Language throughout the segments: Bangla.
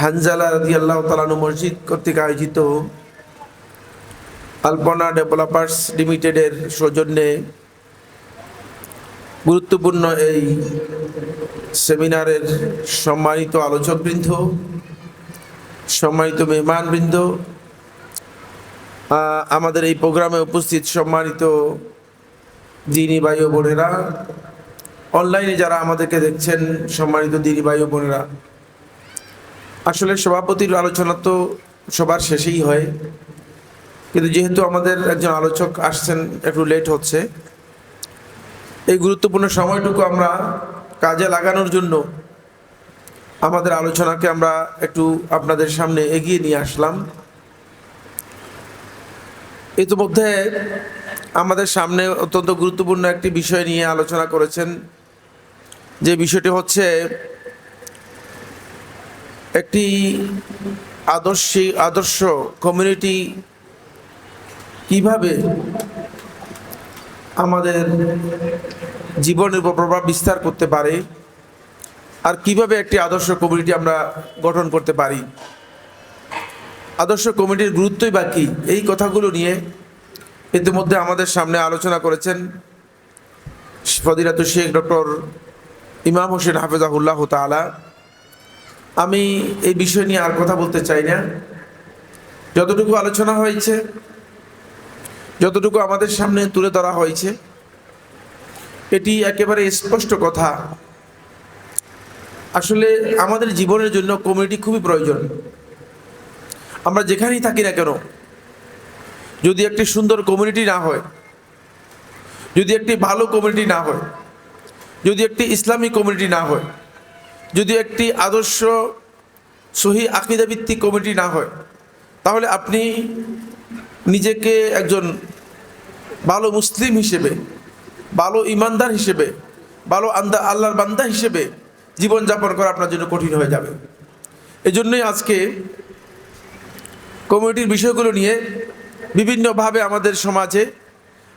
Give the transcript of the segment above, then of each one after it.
হানজালা রাজি আল্লাহ তালানু মসজিদ কর্তৃক আয়োজিত আলপনা ডেভেলপার্স লিমিটেডের সৌজন্যে গুরুত্বপূর্ণ এই সেমিনারের সম্মানিত আলোচকবৃন্দ, সম্মানিত মেহমানবৃন্দ আমাদের এই প্রোগ্রামে উপস্থিত সম্মানিত দিনী ভাই বোনেরা, অনলাইনে যারা আমাদেরকে দেখছেন, সম্মানিত দিনী ভাই বোনেরা আসলে সভাপতির আলোচনা তো সবার শেষেই হয়। কিন্তু যেহেতু আমাদের একজন আলোচক আসছেন, একটু লেট হচ্ছে, এই গুরুত্বপূর্ণ সময়টুকু আমরা কাজে লাগানোর জন্য আমাদের আলোচনাকে আমরা একটু আপনাদের সামনে এগিয়ে নিয়ে আসলাম। ইতিমধ্যে আমাদের সামনে অত্যন্ত গুরুত্বপূর্ণ একটি বিষয় নিয়ে আলোচনা করেছেন। যে বিষয়টি হচ্ছে একটি আদর্শী, আদর্শ কমিউনিটি কীভাবে আমাদের জীবনের উপর প্রভাব বিস্তার করতে পারে আর কীভাবে একটি আদর্শ কমিউনিটি আমরা গঠন করতে পারি? আদর্শ কমিটির গুরুত্বই বা কী? এই কথাগুলো নিয়ে ইতিমধ্যে আমাদের সামনে আলোচনা করেছেন ফদিরাতুল শেখ ডক্টর ইমাম হোসেন হাফেজাহুল্লাহ তালা আমি এই বিষয় নিয়ে আর কথা বলতে চাই না। যতটুকু আলোচনা হয়েছে, যতটুকু আমাদের সামনে তুলে ধরা হয়েছে, এটি একেবারে স্পষ্ট কথা। আসলে আমাদের জীবনের জন্য কমিউনিটি খুবই প্রয়োজন। আমরা যেখানেই থাকি না কেন, যদি একটি সুন্দর কমিউনিটি না হয়, যদি একটি ভালো কমিউনিটি না হয়, যদি একটি ইসলামী কমিউনিটি না হয় যদি একটি আদর্শ সহি আকিদাভিত্তিক কমিটি না হয়, তাহলে আপনি নিজেকে একজন ভালো মুসলিম হিসেবে, ভালো ইমানদার হিসেবে, ভালো আন্দা আল্লাহর বান্দা হিসেবে জীবনযাপন করা আপনার জন্য কঠিন হয়ে যাবে। এজন্যই আজকে কমিউনিটির বিষয়গুলো নিয়ে বিভিন্নভাবে আমাদের সমাজে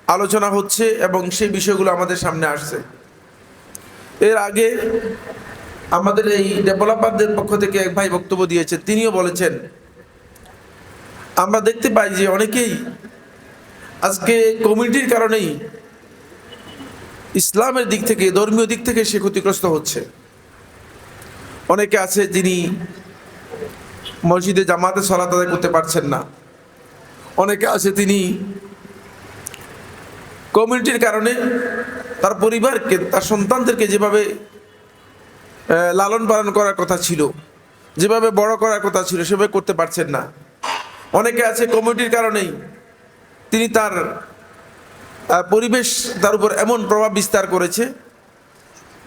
আলোচনা হচ্ছে এবং সেই বিষয়গুলো আমাদের সামনে আসছে। এর আগে আমাদের এই ডেভেলপারদের পক্ষ থেকে এক ভাই বক্তব্য দিয়েছেন, তিনিও বলেছেন, আমরা দেখতে পাই যে অনেকেই আজকে কমিউনিটির কারণেই ইসলামের দিক থেকে, ধর্মীয় দিক থেকে সে ক্ষতিগ্রস্ত হচ্ছে। অনেকে আছে যিনি মসজিদে জামাতে সলাত আদায় করতে পারছেন না। অনেকে আছে তিনি কমিউনিটির কারণে তার পরিবারকে, তার সন্তানদেরকে যেভাবে লালন পালন করার কথা ছিল। যেভাবে বড় করার কথা ছিল, সেভাবে করতে পারছেন না। অনেকে আছে কমিউনিটির কারণেই তিনি তার পরিবেশ তার উপর এমন প্রভাব বিস্তার করেছে।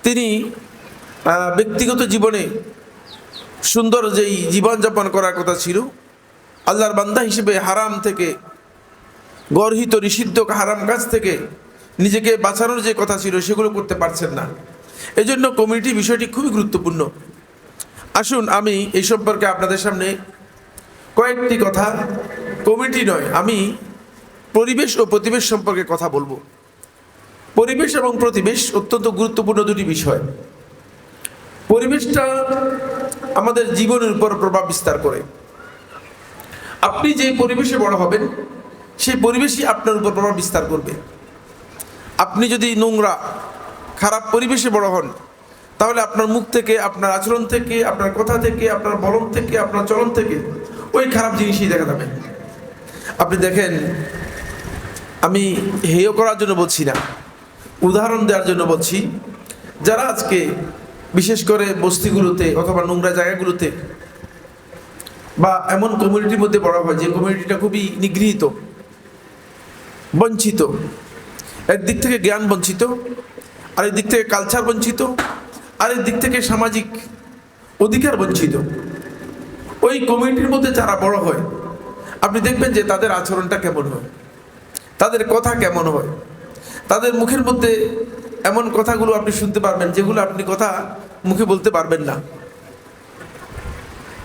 তিনি ব্যক্তিগত জীবনে সুন্দর যেই জীবনযাপন করার কথা ছিল, আল্লাহর বান্দা হিসেবে হারাম থেকে, গর্হিত নিষিদ্ধ হারাম কাজ থেকে নিজেকে বাঁচানোর যে কথা ছিল, সেগুলো করতে পারছেন না। এজন্য কমিউনিটি বিষয়টি খুবই গুরুত্বপূর্ণ। আসুন আমি এই সম্পর্কে আপনাদের সামনে কয়েকটি কথা। কমিউনিটি নয়, আমি পরিবেশ ও প্রতিবেশ সম্পর্কে কথা বলব। পরিবেশ এবং প্রতিবেশ অত্যন্ত গুরুত্বপূর্ণ দুটি বিষয়। পরিবেশটা আমাদের জীবনের উপর প্রভাব বিস্তার করে। আপনি যে পরিবেশে বড় হবেন, সেই পরিবেশই আপনার উপর প্রভাব বিস্তার করবে। আপনি যদি নোংরা খারাপ পরিবেশে বড় হন। তাহলে আপনার মুখ থেকে, আপনার আচরণ থেকে, আপনার কথা থেকে, আপনার বলন থেকে, আপনার চলন থেকে ওই খারাপ জিনিসই দেখা যাবে। আপনি দেখেন, আমি হেয় করার জন্য বলছি না, উদাহরণ দেওয়ার জন্য বলছি, যারা আজকে বিশেষ করে বস্তিগুলোতে অথবা নোংরা জায়গাগুলোতে বা এমন কমিউনিটির মধ্যে বড় হয়, যে কমিউনিটিটা খুবই নিগৃহীত, বঞ্চিত, একদিক থেকে জ্ঞান বঞ্চিত আরেক দিক থেকে কালচার বঞ্চিত আরেক দিক থেকে সামাজিক অধিকার বঞ্চিত। ওই কমিউনিটির মধ্যে যারা বড় হয়, আপনি দেখবেন যে তাদের আচরণটা কেমন হয়, তাদের কথা কেমন হয়, তাদের মুখের মধ্যে এমন কথাগুলো আপনি শুনতে পারবেন যেগুলো আপনি কথা মুখে বলতে পারবেন না।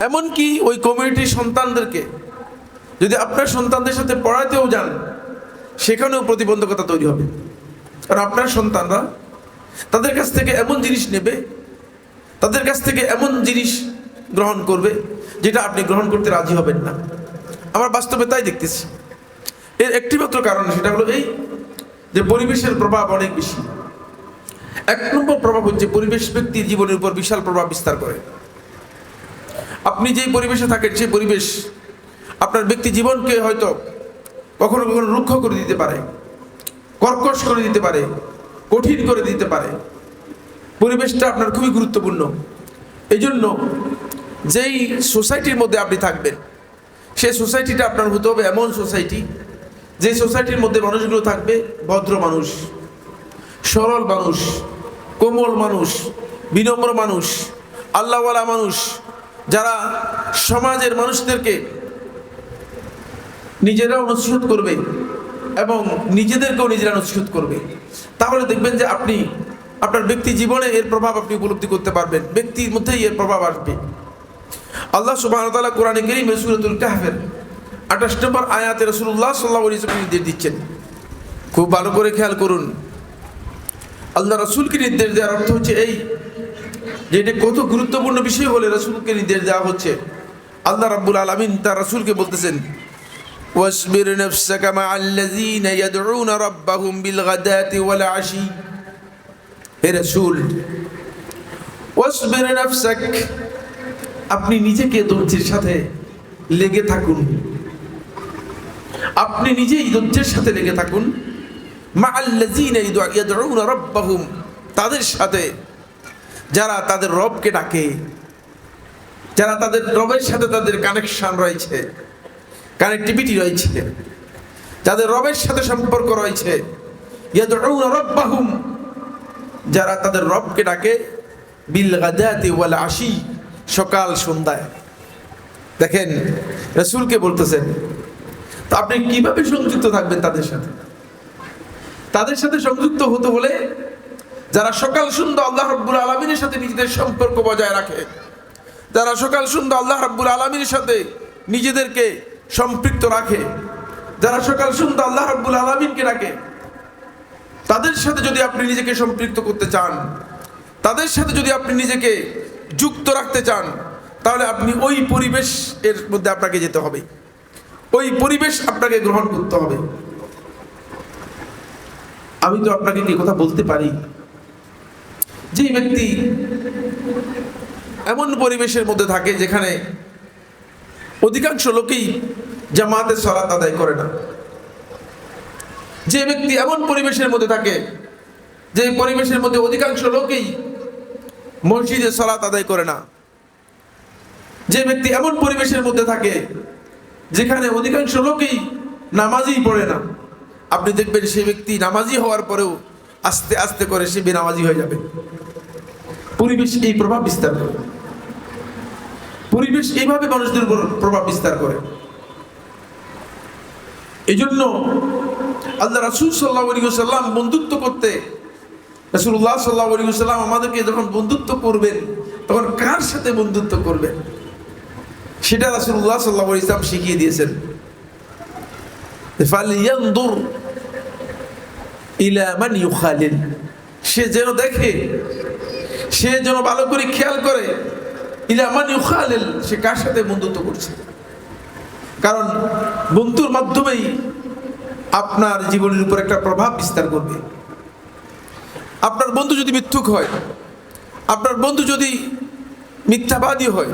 এমনকি ওই কমিউনিটির সন্তানদেরকে, যদি আপনার সন্তানদের সাথে পড়াতেও যান, সেখানেও প্রতিবন্ধকতা তৈরি হবে। কারণ আপনার সন্তানরা তাদের কাছ থেকে এমন জিনিস নেবে, তাদের কাছ থেকে এমন জিনিস গ্রহণ করবে, যেটা আপনি গ্রহণ করতে রাজি হবেন না। আমার বাস্তবে তাই দেখতেছি। এর একটি মাত্র কারণ সেটা হলো এই যে পরিবেশের প্রভাব অনেক বেশি। এক নম্বর প্রভাব হচ্ছে পরিবেশ ব্যক্তির জীবনের উপর বিশাল প্রভাব বিস্তার করে। আপনি যেই পরিবেশে থাকেন, সেই পরিবেশ আপনার ব্যক্তি জীবনকে হয়তো কখনো কখনো রুক্ষ করে দিতে পারে, কর্কশ করে দিতে পারে কঠিন করে দিতে পারে। পরিবেশটা আপনার খুবই গুরুত্বপূর্ণ। এই জন্য যেই সোসাইটির মধ্যে আপনি থাকবেন সেই সোসাইটিটা আপনার হতে হবে এমন সোসাইটি, যে সোসাইটির মধ্যে মানুষগুলো থাকবে ভদ্র মানুষ, সরল মানুষ, কোমল মানুষ, বিনম্র মানুষ, আল্লাহওয়ালা মানুষ, যারা সমাজের মানুষদেরকে নিজেরাও নসিহত করবে এবং নিজেদেরকেও নিজেরা নসিহত করবে। তাহলে দেখবেন যে আপনি, আপনার ব্যক্তি জীবনে এর প্রভাব আপনি উপলব্ধি করতে পারবেন। ব্যক্তির মধ্যেই এর প্রভাব আসবে। আল্লাহ সুবাহ তাআলা কোরআনে করিম সূরাতুল কাহফের আঠাশ নম্বর আয়াতে রসুল্লাহ সাল্লাহ নির্দেশ দিচ্ছেন। খুব ভালো করে খেয়াল করুন। আল্লাহ রসুলকে নির্দেশ দেওয়ার অর্থ হচ্ছে এই, যে এটা কত গুরুত্বপূর্ণ বিষয় হলে রসুলকে নির্দেশ দেওয়া হচ্ছে। আল্লাহ রাব্বুল আলমিন তার রসুলকে বলতেছেন واصبر نفسك مع الذين يدعون ربهم بالغداة والعشي হে রসুল ওয়াসবির নাফসাক আপনি নিজেকে ধৈর্যের সাথে লেগে থাকুন আপনি নিজেই ধৈর্যের সাথে লেগে থাকুন মা আল্লাযীনা ইয়াদউনা রাব্বাহুম তাদের সাথে যারা তাদের রবকে ডাকে যারা তাদের রবের সাথে তাদের কানেকশন রয়েছে কানেক্টিভিটি রয়েছে। যাদের রবের সাথে সম্পর্ক রয়েছে। যারা তাদের রবকে ডাকে, বিল গাদাতি ওয়াল আশি, সকাল সন্ধ্যায়। দেখেন, রসুলকে বলতেছেন, তো আপনি কীভাবে সংযুক্ত থাকবেন তাদের সাথে? তাদের সাথে সংযুক্ত হতে হলে যারা সকাল সন্ধ্যা আল্লাহ রব্বুল আলমিনের সাথে নিজেদের সম্পর্ক বজায় রাখে, যারা সকাল সন্ধ্যা আল্লাহ রব্বুল আলমিনের সাথে নিজেদেরকে সম্পৃক্ত রাখে। যারা সকাল সন্ধ্যা আল্লাহ রব্বুল আলমিনকে রাখে তাদের সাথে যদি আপনি নিজেকে সম্পৃক্ত করতে চান, তাদের সাথে যদি আপনি নিজেকে যুক্ত রাখতে চান, তাহলে আপনি ওই পরিবেশ এর মধ্যে আপনাকে যেতে হবে। ওই পরিবেশ আপনাকে গ্রহণ করতে হবে। আমি তো আপনাকে কি কথা বলতে পারি? যে ব্যক্তি এমন পরিবেশের মধ্যে থাকে যেখানে অধিকাংশ লোকেই জামাতে সলাত আদায় করে না। যে ব্যক্তি এমন পরিবেশের মধ্যে থাকে, যে পরিবেশের মধ্যে অধিকাংশ লোকেই মসজিদে সলাত আদায় করে না। যে ব্যক্তি এমন পরিবেশের মধ্যে থাকে, যেখানে অধিকাংশ লোকেই নামাজই পড়ে না। আপনি দেখবেন সে ব্যক্তি নামাজি হওয়ার পরেও আস্তে আস্তে করে সে বেনামাজি হয়ে যাবে। পরিবেশ এই প্রভাব বিস্তার করে। পরিবেশ এইভাবে মানুষদের উপর প্রভাব বিস্তার করে। এই জন্য আল্লাহ রাসুল সাল্লাহ সাল্লাম বন্ধুত্ব করতে রাসুল্লাহ সাল্লাহ সাল্লাম আমাদেরকে যখন বন্ধুত্ব করবেন, তখন কার সাথে বন্ধুত্ব করবেন? সেটা রাসুল্লাহ সাল্লাহ ইসলাম শিখিয়ে দিয়েছেন। সে যেন দেখে, সে যেন ভালো করে খেয়াল করে, ইলা মান ইউখালিল, সে কার সাথে বন্ধুত্ব করছে? কারণ বন্ধুর মাধ্যমেই আপনার জীবনের উপর একটা প্রভাব বিস্তার করবে। আপনার বন্ধু যদি মিথ্যুক হয়, আপনার বন্ধু যদি মিথ্যাবাদী হয়